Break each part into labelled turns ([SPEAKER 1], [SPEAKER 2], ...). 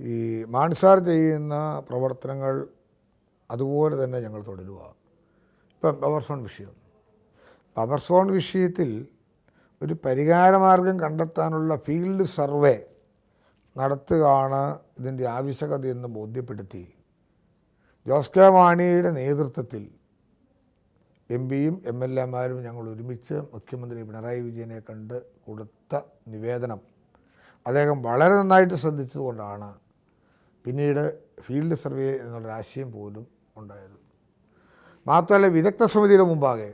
[SPEAKER 1] ഈ മാൻസാർ ചെയ്യുന്ന പ്രവർത്തനങ്ങൾ അതുപോലെ തന്നെ ഞങ്ങൾ തുടരുക. ഇപ്പം പവർ സോൺ വിഷയം. പവർ സോൺ വിഷയത്തിൽ ഒരു പരിഹാരമാർഗം കണ്ടെത്താനുള്ള ഫീൽഡ് സർവേ നടത്തുകയാണ് ഇതിന്റെ ആവശ്യകതയെന്ന് ബോധ്യപ്പെടുത്തി ജോസ് കെ മാണിയുടെ നേതൃത്വത്തിൽ എം പിയും എം എൽ എമാരും ഞങ്ങൾ ഒരുമിച്ച് മുഖ്യമന്ത്രി പിണറായി വിജയനെ കണ്ട് കൊടുത്ത നിവേദനം അദ്ദേഹം വളരെ നന്നായിട്ട് ശ്രദ്ധിച്ചതുകൊണ്ടാണ് പിന്നീട് ഫീൽഡ് സർവേ എന്നുള്ള ആശയം പോലും ഉണ്ടായത്. മാത്രമല്ല വിദഗ്ധ സമിതിയുടെ മുമ്പാകെ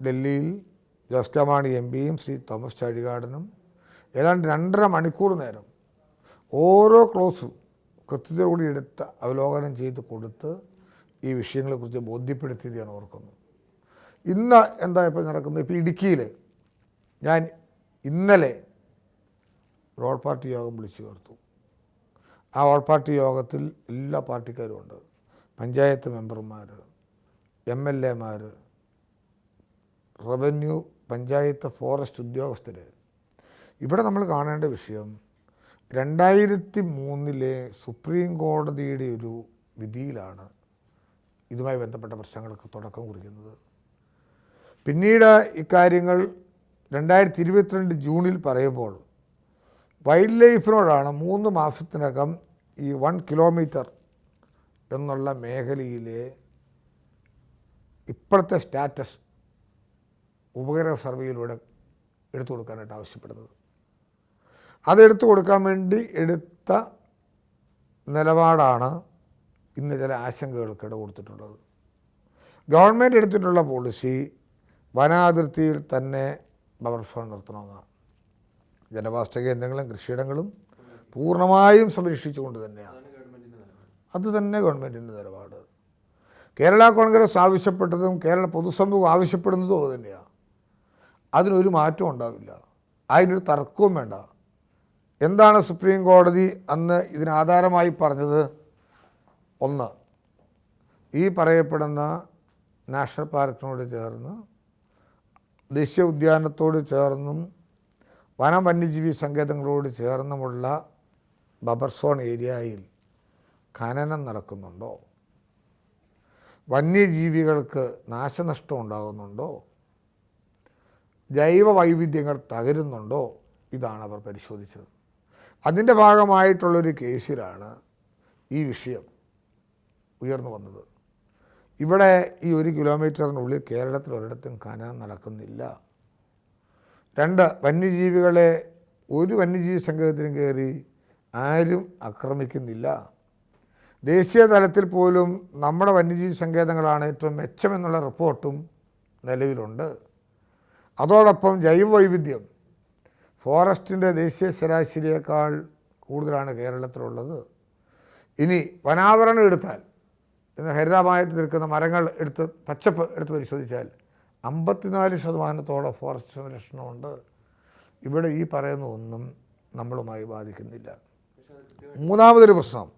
[SPEAKER 1] ഡൽഹിയിൽ ജോസ് കെ മാണി എം പിയും ശ്രീ തോമസ് ചാഴികാടനും ഏതാണ്ട് രണ്ടര മണിക്കൂർ നേരം ഓരോ ക്ലോസ് കൃത്യതയോടെ എടുത്ത് അവലോകനം ചെയ്ത് കൊടുത്ത് ഈ വിഷയങ്ങളെക്കുറിച്ച് ബോധ്യപ്പെടുത്തിയത് ഞാൻ ഓർക്കുന്നു. ഇന്ന് എന്താ ഇപ്പോൾ നടക്കുന്നത്? ഇപ്പോൾ ഇടുക്കിയിൽ ഞാൻ ഇന്നലെ റോഡ് പാർട്ടി യോഗം വിളിച്ചു ചേർത്തു. ആ ഓൾ പാർട്ടി യോഗത്തിൽ എല്ലാ പാർട്ടിക്കാരും ഉണ്ട്. പഞ്ചായത്ത് മെമ്പർമാർ എം എൽ എമാർ റവന്യൂ പഞ്ചായത്ത് ഫോറസ്റ്റ് ഉദ്യോഗസ്ഥർ. ഇവിടെ നമ്മൾ കാണേണ്ട വിഷയം രണ്ടായിരത്തി മൂന്നിലെ സുപ്രീം കോടതിയുടെ ഒരു വിധിയിലാണ് ഇതുമായി ബന്ധപ്പെട്ട പ്രശ്നങ്ങൾക്ക് തുടക്കം കുറിക്കുന്നത്. പിന്നീട് ഇക്കാര്യങ്ങൾ രണ്ടായിരത്തി ഇരുപത്തിരണ്ട് ജൂണിൽ പറയുമ്പോൾ വൈൽഡ് ലൈഫിനോടാണ് മൂന്ന് മാസത്തിനകം ഈ വൺ കിലോമീറ്റർ എന്നുള്ള മേഖലയിലെ ഇപ്പോഴത്തെ സ്റ്റാറ്റസ് ഉപഗ്രഹ സർവേയിലൂടെ എടുത്തു കൊടുക്കാനായിട്ട് ആവശ്യപ്പെടുന്നത്. അതെടുത്തു കൊടുക്കാൻ വേണ്ടി എടുത്ത നിലപാടാണ് ഇന്ന് ചില ആശങ്കകൾക്ക് ഇട കൊടുത്തിട്ടുള്ളത് ഗവൺമെന്റ് എടുത്തിട്ടുള്ള പോളിസി വനാതിർത്തിയിൽ തന്നെ ബഫർ സോൺ നിർത്തണമെന്നാണ്. ജനവാസ കേന്ദ്രങ്ങളും കൃഷിയിടങ്ങളും പൂർണമായും സംരക്ഷിച്ചുകൊണ്ട് തന്നെയാണ്. അത് തന്നെ ഗവൺമെന്റിന്റെ നിലപാട്. കേരള കോൺഗ്രസ് ആവശ്യപ്പെട്ടതും കേരള പൊതുസമൂഹം ആവശ്യപ്പെടുന്നതും അത് തന്നെയാണ്. അതിനൊരു മാറ്റവും ഉണ്ടാവില്ല. അതിനൊരു തർക്കവും വേണ്ട. എന്താണ് സുപ്രീം കോടതി അന്ന് ഇതിനാധാരമായി പറഞ്ഞത്? ഒന്ന് ഈ പറയപ്പെടുന്ന നാഷണൽ പാർക്കിനോട് ചേർന്ന് ദേശീയ ഉദ്യാനത്തോട് ചേർന്നും വനം വന്യജീവി സങ്കേതങ്ങളോട് ചേർന്നുമുള്ള ബബർ സോൺ ഏരിയയിൽ ഖനനം നടക്കുന്നുണ്ടോ? വന്യജീവികൾക്ക് നാശനഷ്ടം ഉണ്ടാകുന്നുണ്ടോ? ജൈവ വൈവിധ്യങ്ങൾ തകരുന്നുണ്ടോ? ഇതാണ് അവർ പരിശോധിച്ചത്. അതിന്റെ ഭാഗമായിട്ടുള്ളൊരു കേസിലാണ് ഈ വിഷയം ഉയർന്നു വന്നത്. ഇവിടെ ഈ ഒരു കിലോമീറ്ററിനുള്ളിൽ കേരളത്തിൽ ഒരിടത്തും ഖനനം നടക്കുന്നില്ല. രണ്ട് വന്യജീവികളെ ഒരു വന്യജീവി സങ്കേതത്തിനും കയറി ആരും ആക്രമിക്കുന്നില്ല. ദേശീയ തലത്തിൽ പോലും നമ്മുടെ വന്യജീവി സങ്കേതങ്ങളാണ് ഏറ്റവും മെച്ചമെന്നുള്ള റിപ്പോർട്ടും നിലവിലുണ്ട്. അതോടൊപ്പം ജൈവ വൈവിധ്യം ഫോറസ്റ്റിന്റെ ദേശീയ ശരാശരിയേക്കാൾ കൂടുതലാണ് കേരളത്തിലുള്ളത്. ഇനി വനാവരണം എടുത്താൽ ഇന്ന് ഹരിതമായിട്ട് നിൽക്കുന്ന മരങ്ങൾ എടുത്ത് പച്ചപ്പ് എടുത്ത് പരിശോധിച്ചാൽ അമ്പത്തിനാല് ശതമാനത്തോളം ഫോറസ്റ്റ് സംരക്ഷണമുണ്ട്. ഇവിടെ ഈ പറയുന്ന ഒന്നും നമ്മളുമായി ബാധിക്കുന്നില്ല. മൂന്നാമതൊരു പ്രശ്നം.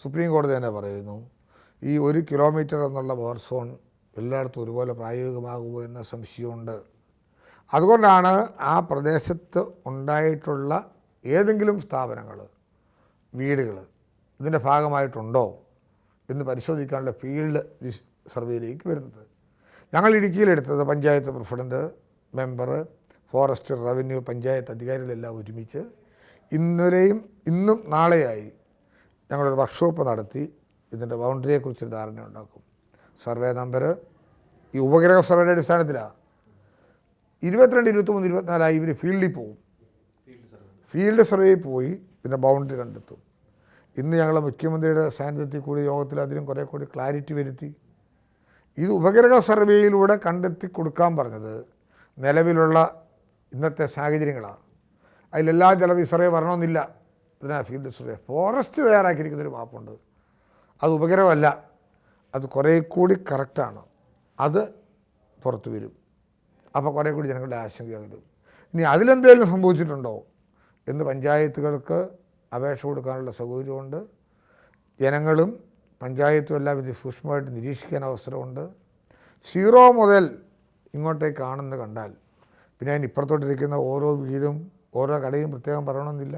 [SPEAKER 1] സുപ്രീം കോടതി തന്നെ പറയുന്നു ഈ ഒരു കിലോമീറ്റർ എന്നുള്ള ബോർ സോൺ എല്ലായിടത്തും ഒരുപോലെ പ്രായോഗികമാകുമോ എന്ന സംശയമുണ്ട്. അതുകൊണ്ടാണ് ആ പ്രദേശത്ത് ഉണ്ടായിട്ടുള്ള ഏതെങ്കിലും സ്ഥാപനങ്ങൾ വീടുകൾ ഇതിന്റെ ഭാഗമായിട്ടുണ്ടോ എന്ന് പരിശോധിക്കാനുള്ള ഫീൽഡ് സർവേയിലേക്ക് വരുന്നത്. ഞങ്ങൾ ഇടുക്കിയിലെടുത്തത് panchayat president member forest revenue panchayat അധികാരികളെല്ലാം ഒരുമിച്ച് ഇന്നലെയും ഇന്നും നാളെയായി ഞങ്ങളൊരു വർക്ക്ഷോപ്പ് നടത്തി. ഇതിന്റെ ബൗണ്ടറിയെക്കുറിച്ചൊരു ധാരണ ഉണ്ടാക്കും. സർവേ നമ്പർ ഈ ഉപഗ്രഹ സർവേയുടെ അടിസ്ഥാനത്തിലാണ് ഇരുപത്തിരണ്ട് ഇരുപത്തിമൂന്ന് ഇരുപത്തിനാലായി ഇവർ ഫീൽഡിൽ പോകും ഫീൽഡ് സർവേയിൽ പോയി ഇതിന്റെ ബൗണ്ടറി കണ്ടെത്തും. ഇന്ന് ഞങ്ങൾ മുഖ്യമന്ത്രിയുടെ സാന്നിധ്യത്തിൽ കൂടി യോഗത്തിൽ അതിനും കുറേ കൂടി ക്ലാരിറ്റി വരുത്തി. ഇത് ഉപഗ്രഹ സർവേയിലൂടെ കണ്ടെത്തി കൊടുക്കാൻ പറഞ്ഞത് നിലവിലുള്ള ഇന്നത്തെ സാഹചര്യങ്ങളാണ്. അതിലെല്ലാം ഈ സർവേ വരണമെന്നില്ല. അതിനാ ഫീൽഡ് സർവേ ഫോറസ്റ്റ് തയ്യാറാക്കിയിരിക്കുന്നൊരു മാപ്പുണ്ട് അത് ഉപഗ്രഹമല്ല. അത് കുറേ കൂടി കറക്റ്റാണ് അത് പുറത്തു വരും. അപ്പോൾ കുറേ കൂടി ജനങ്ങളുടെ ആശങ്ക വരും. ഇനി അതിലെന്തെങ്കിലും സംഭവിച്ചിട്ടുണ്ടോ? എന്ന് പഞ്ചായത്തുകൾക്ക് അപേക്ഷ കൊടുക്കാനുള്ള സൗകര്യമുണ്ട്. ജനങ്ങളും പഞ്ചായത്തും എല്ലാം ഇത് സൂക്ഷ്മമായിട്ട് നിരീക്ഷിക്കാൻ അവസരമുണ്ട്. സീറോ മുതൽ ഇങ്ങോട്ടേക്ക് കാണുന്നത് കണ്ടാൽ പിന്നെ അതിന് ഇപ്പുറത്തോട്ടിരിക്കുന്ന ഓരോ വീടും ഓരോ കടയും പ്രത്യേകം പറയണമെന്നില്ല.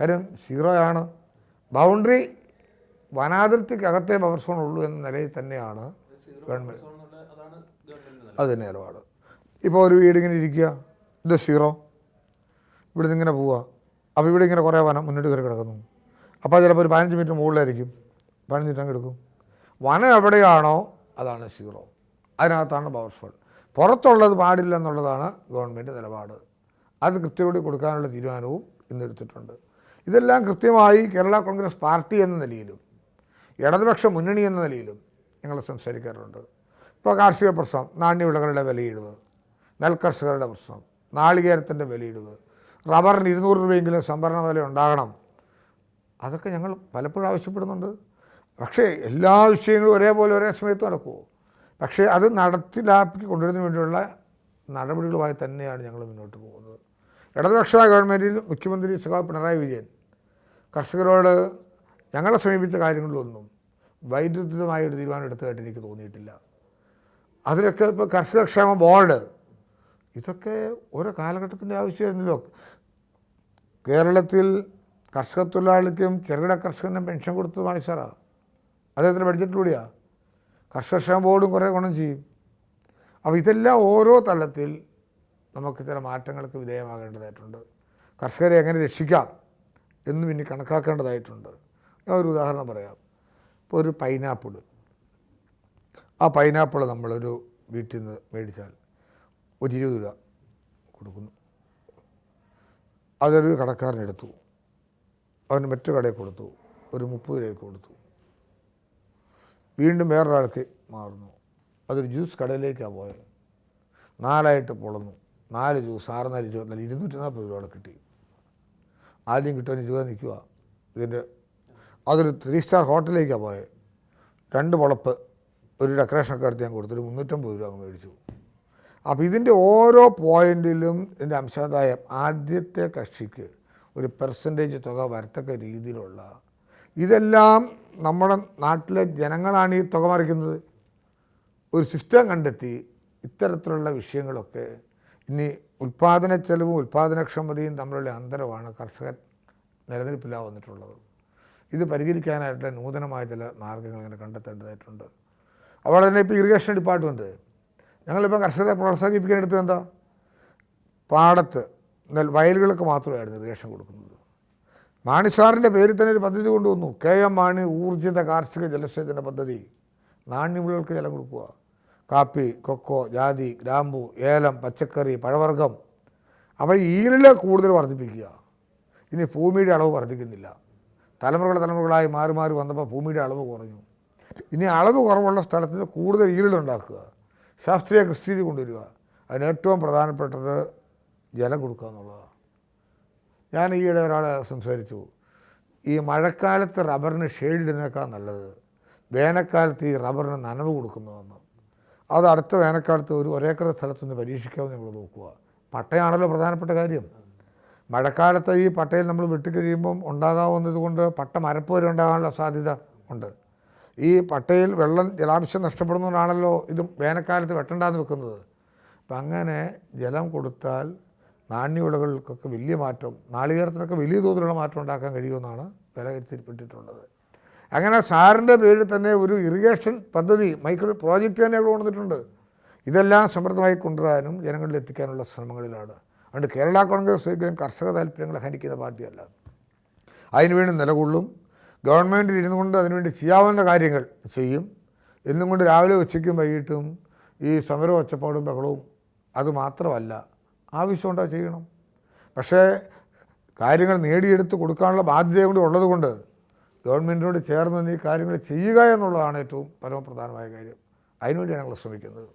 [SPEAKER 1] കാര്യം സീറോ ആണ് ബൗണ്ടറി വനാതിർത്തിക്കകത്തെ ബഫർ സോൺ ഉള്ളൂ എന്ന നിലയിൽ തന്നെയാണ്
[SPEAKER 2] ഗവൺമെന്റ്
[SPEAKER 1] അത് തന്നെ നിലപാട്. ഇപ്പോൾ ഒരു വീട് ഇങ്ങനെ ഇരിക്കുക ഇത് സീറോ. ഇവിടെ നിന്ന് ഇങ്ങനെ പോവുക. അപ്പോൾ ഇവിടെ ഇങ്ങനെ കുറേ വനം മുന്നോട്ട് കയറി കിടക്കുന്നു. അപ്പോൾ ചിലപ്പോൾ ഒരു പതിനഞ്ച് മീറ്റർ മുകളിലായിരിക്കും. അങ്ങ് എടുക്കും. വനം എവിടെയാണോ അതാണ് സീറോ. അതിനകത്താണ് പവർഫുൾ പുറത്തുള്ളത് പാടില്ല എന്നുള്ളതാണ് ഗവൺമെന്റ് നിലപാട്. അത് കൃത്യതയോടെ കൊടുക്കാനുള്ള തീരുമാനവും ഇന്നെടുത്തിട്ടുണ്ട് ഇതെല്ലാം കൃത്യമായി കേരള കോൺഗ്രസ് പാർട്ടി എന്ന നിലയിലും ഇടതുപക്ഷ മുന്നണി എന്ന നിലയിലും ഞങ്ങൾ സംസാരിക്കാറുണ്ട്. ഇപ്പോൾ കാർഷിക പ്രശ്നം നാണ്യവിളകളുടെ വിലയിടിവ് നെൽകർഷകരുടെ പ്രശ്നം നാളികേരത്തിന്റെ വിലയിടിവ് റബ്ബറിന് ഇരുന്നൂറ് രൂപയെങ്കിലും സംഭരണ വില ഉണ്ടാകണം. അതൊക്കെ ഞങ്ങൾ പലപ്പോഴും ആവശ്യപ്പെടുന്നുണ്ട്. പക്ഷേ എല്ലാ വിഷയങ്ങളും ഒരേപോലെ ഒരേ സമയത്ത് നടക്കുമോ പക്ഷേ അത് നടത്തിലാക്കി കൊണ്ടുവരുന്നതിന് വേണ്ടിയുള്ള നടപടികളുമായി തന്നെയാണ് ഞങ്ങൾ മുന്നോട്ട് പോകുന്നത്. ഇടതുപക്ഷ ഗവൺമെന്റിൽ മുഖ്യമന്ത്രി സഖാവ് പിണറായി വിജയൻ കർഷകരോട് ഞങ്ങളെ സമീപിച്ച കാര്യങ്ങളിലൊന്നും വൈദ്യുതമായ ഒരു തീരുമാനം എടുത്തതായിട്ട് എനിക്ക് തോന്നിയിട്ടില്ല. അതിലൊക്കെ ഇപ്പോൾ കർഷകക്ഷേമ ബോർഡ് ഇതൊക്കെ ഓരോ കാലഘട്ടത്തിന്റെ ആവശ്യമായിരുന്നല്ലോ. കേരളത്തിൽ കർഷക തൊഴിലാളിക്കും ചെറുകിട കർഷകനും പെൻഷൻ കൊടുത്തത് മാണിസാറാണ് അദ്ദേഹത്തിന്റെ ബഡ്ജറ്റിലൂടെയാണ് കർഷകക്ഷേമ ബോർഡും കുറേ ഗുണം ചെയ്യും. അപ്പോൾ ഇതെല്ലാം ഓരോ തലത്തിൽ നമുക്ക് ചില മാറ്റങ്ങൾക്ക് വിധേയമാകേണ്ടതായിട്ടുണ്ട്. കർഷകരെ എങ്ങനെ രക്ഷിക്കാം എന്നും ഇനി കണക്കാക്കേണ്ടതായിട്ടുണ്ട്. ഞാൻ ഒരു ഉദാഹരണം പറയാം. ഇപ്പോൾ ഒരു പൈനാപ്പിൾ ആ പൈനാപ്പിൾ നമ്മളൊരു വീട്ടിൽ നിന്ന് മേടിച്ചാൽ ഒരു ഇരുപത് രൂപ കൊടുക്കുന്നു. അതൊരു കടക്കാരനെടുത്തു. അവന് മറ്റു കടയിൽ കൊടുത്തു. ഒരു മുപ്പത് രൂപയ്ക്ക് കൊടുത്തു. വീണ്ടും വേറൊരാൾക്ക് മാറുന്നു. അതൊരു ജ്യൂസ് കടയിലേക്കാണ് പോയത് നാലായിട്ട് പൊളന്നു. നാല് ജ്യൂസ് ആറ് നാല് ഇരുപത്തിനാല് ഇരുന്നൂറ്റി നാൽപ്പത് രൂപ കിട്ടി. ആദ്യം കിട്ടുവാൻ ഇരുപത് നിൽക്കുക ഇതിന്റെ അതൊരു ത്രീ സ്റ്റാർ ഹോട്ടലിലേക്കാണ് പോയത് രണ്ട് വളപ്പ് ഒരു ഡെക്കറേഷനൊക്കെ എടുത്ത് ഞാൻ കൊടുത്തൊരു മുന്നൂറ്റമ്പത് രൂപ അങ്ങ് മേടിച്ചു. അപ്പോൾ ഇതിന്റെ ഓരോ പോയിന്റിലും ഇതിന്റെ അംശാദായം ആദ്യത്തെ കക്ഷിക്ക് ഒരു പെർസെന്റേജ് തുക വരത്തക്ക രീതിയിലുള്ള ഇതെല്ലാം നമ്മുടെ നാട്ടിലെ ജനങ്ങളാണ് ഈ തുക മറിക്കുന്നത്. ഒരു സിസ്റ്റം കണ്ടെത്തി ഇത്തരത്തിലുള്ള വിഷയങ്ങളൊക്കെ ഇനി ഉൽപ്പാദന ചെലവും ഉൽപ്പാദനക്ഷമതയും തമ്മിലുള്ള അന്തരമാണ് കർഷകൻ നിലനിൽപ്പില്ല വന്നിട്ടുള്ളത്. ഇത് പരിഹരിക്കാനായിട്ട് നൂതനമായ ചില മാർഗങ്ങൾ ഇങ്ങനെ കണ്ടെത്തേണ്ടതായിട്ടുണ്ട്. അതുപോലെ തന്നെ ഇപ്പോൾ ഇറിഗേഷൻ ഡിപ്പാർട്ട്മെന്റ് ഞങ്ങളിപ്പോൾ കർഷകരെ പ്രോത്സാഹിപ്പിക്കാൻ എടുത്തത് എന്താ? പാടത്ത് എന്നാൽ വയലുകൾക്ക് മാത്രമായിരുന്നു ഇറിഗേഷൻ കൊടുക്കുന്നത്. മാണി സാറിന്റെ പേരിൽ തന്നെ ഒരു പദ്ധതി കൊണ്ടുവന്നു. കെ എം മാണി ഊർജിത കാർഷിക ജലസേചന പദ്ധതി. നാണ്യവിളകൾക്ക് ജലം കൊടുക്കുക. കാപ്പി കൊക്കോ ജാതി ഗ്രാമ്പു ഏലം പച്ചക്കറി പഴവർഗം. അപ്പോൾ ഈരിൽ കൂടുതൽ വർദ്ധിപ്പിക്കുക. ഇനി ഭൂമിയുടെ അളവ് വർദ്ധിക്കുന്നില്ല. തലമുറകൾ തലമുറകളായി മാറി മാറി വന്നപ്പോൾ ഭൂമിയുടെ അളവ് കുറഞ്ഞു. ഇനി അളവ് കുറവുള്ള സ്ഥലത്ത് കൂടുതൽ ഈരിലുണ്ടാക്കുക ശാസ്ത്രീയ കൃഷി കൊണ്ടുവരിക. അതിന് ഏറ്റവും പ്രധാനപ്പെട്ടത് ജലം കൊടുക്കുക എന്നുള്ളതാണ്. ഞാൻ ഈയിടെ ഒരാൾ സംസാരിച്ചു. ഈ മഴക്കാലത്ത് റബ്ബറിന് ഷെയ്ഡിടുന്നേക്കാൾ നല്ലത്. വേനൽക്കാലത്ത് ഈ റബ്ബറിന് നനവ് കൊടുക്കുന്നതെന്ന് അത് അടുത്ത വേനൽക്കാലത്ത് ഒരു ഒരേക്കർ സ്ഥലത്തുനിന്ന് പരീക്ഷിക്കാമെന്ന് ഞങ്ങൾ നോക്കുക. പട്ടയാണല്ലോ പ്രധാനപ്പെട്ട കാര്യം. മഴക്കാലത്ത് ഈ പട്ടയിൽ നമ്മൾ വെട്ടിക്കഴിയുമ്പം ഉണ്ടാകാവുന്നത് കൊണ്ട് പട്ട മരപ്പ് വരെ ഉണ്ടാകാനുള്ള സാധ്യത ഉണ്ട്. ഈ പട്ടയിൽ വെള്ളം ജലാംശം നഷ്ടപ്പെടുന്നതുകൊണ്ടാണല്ലോ ഇതും വേനൽക്കാലത്ത് വെട്ടണ്ടാന്ന് വെക്കുന്നത്. അപ്പം അങ്ങനെ ജലം കൊടുത്താൽ നാണ്യവിളകൾക്കൊക്കെ വലിയ മാറ്റം നാളികേരത്തിനൊക്കെ വലിയ തോതിലുള്ള മാറ്റം ഉണ്ടാക്കാൻ കഴിയുമെന്നാണ് വിലയിരുത്തിപ്പെട്ടിട്ടുള്ളത്. അങ്ങനെ സാറിന്റെ പേരിൽ തന്നെ ഒരു ഇറിഗേഷൻ പദ്ധതി മൈക്രോ പ്രോജക്റ്റ് തന്നെ അവിടെ കൊണ്ടുവന്നിട്ടുണ്ട്. ഇതെല്ലാം സമൃദ്ധമായി കൊണ്ടുവരാനും ജനങ്ങളിൽ എത്തിക്കാനുള്ള ശ്രമങ്ങളിലാണ്. അതുകൊണ്ട് കേരള കോൺഗ്രസ് ഒരിക്കലും കർഷക താല്പര്യങ്ങളെ ഹനിക്കുന്ന പാർട്ടിയല്ല. അതിനുവേണ്ടി നിലകൊള്ളും ഗവൺമെന്റിൽ ഇരുന്നു കൊണ്ട് അതിനുവേണ്ടി ചെയ്യാവുന്ന കാര്യങ്ങൾ ചെയ്യും. എന്നും കൊണ്ട് രാവിലെ ഉച്ചയ്ക്കും വൈകിട്ടും ഈ സമരവും ഒച്ചപ്പാടും ബഹളവും അത് മാത്രമല്ല ആവശ്യമുണ്ടോ ചെയ്യണം? പക്ഷേ കാര്യങ്ങൾ നേടിയെടുത്ത് കൊടുക്കാനുള്ള ബാധ്യത കൂടി ഉള്ളതുകൊണ്ട് ഗവൺമെന്റിനോട് ചേർന്ന് നീ കാര്യങ്ങൾ ചെയ്യുക എന്നുള്ളതാണ് ഏറ്റവും പരമപ്രധാനമായ കാര്യം. അതിനുവേണ്ടിയാണ് ഞങ്ങൾ ശ്രമിക്കുന്നത്.